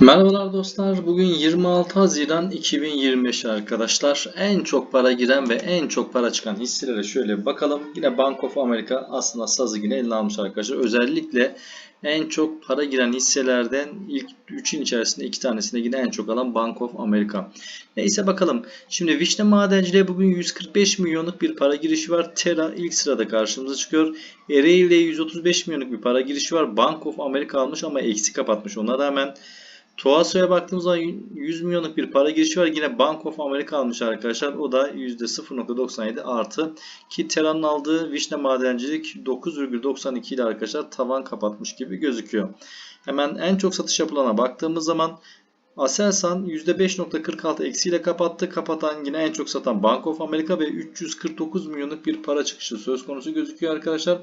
Merhabalar dostlar. Bugün 26 Haziran 2025 arkadaşlar. En çok para giren ve en çok para çıkan hisselere şöyle bakalım. Yine Bank of America aslında sazı yine eline almış arkadaşlar. Özellikle en çok para giren hisselerden ilk 3'ün içerisinde 2 tanesinde yine en çok alan Bank of America. Neyse bakalım. Şimdi Vişne Madenciliğe bugün 145 milyonluk bir para girişi var. Terra ilk sırada karşımıza çıkıyor. Ereğli'ye 135 milyonluk bir para girişi var. Bank of America almış ama eksi kapatmış. Ona rağmen Tuaso'ya baktığımız zaman 100 milyonluk bir para girişi var. Yine Bank of America almış arkadaşlar. O da %0.97 artı. Ki Terra'nın aldığı Vişne Madencilik 9,92 ile arkadaşlar tavan kapatmış gibi gözüküyor. Hemen en çok satış yapılana baktığımız zaman Aselsan %5.46 eksiyle kapattı. Kapatan yine en çok satan Bank of America ve 349 milyonluk bir para çıkışı söz konusu gözüküyor arkadaşlar.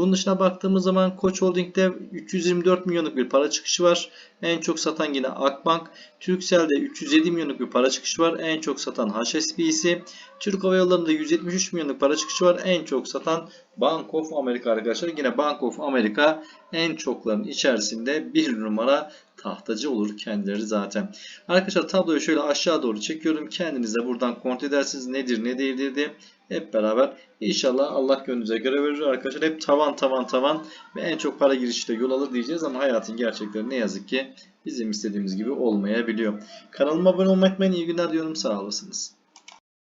Bunun dışına baktığımız zaman Koç Holding'de 324 milyonluk bir para çıkışı var. En çok satan yine Akbank. Turkcell'de 307 milyonluk bir para çıkışı var. En çok satan HSBC. Türk Hava Yolları'nda 173 milyonluk para çıkışı var. En çok satan Bank of America arkadaşlar. Yine Bank of America en çokların içerisinde bir numara tahtacı olur kendileri zaten. Arkadaşlar tabloyu şöyle aşağı doğru çekiyorum. Kendiniz buradan kontrol edersiniz nedir ne değildir diye. Hep beraber inşallah Allah gönlünüze göre verir arkadaşlar. Hep tavan tavan tavan ve en çok para girişiyle yol alır diyeceğiz ama hayatın gerçekleri ne yazık ki bizim istediğimiz gibi olmayabiliyor. Kanalıma abone olmayı unutmayın. İyi günler diyorum. Sağ olasınız.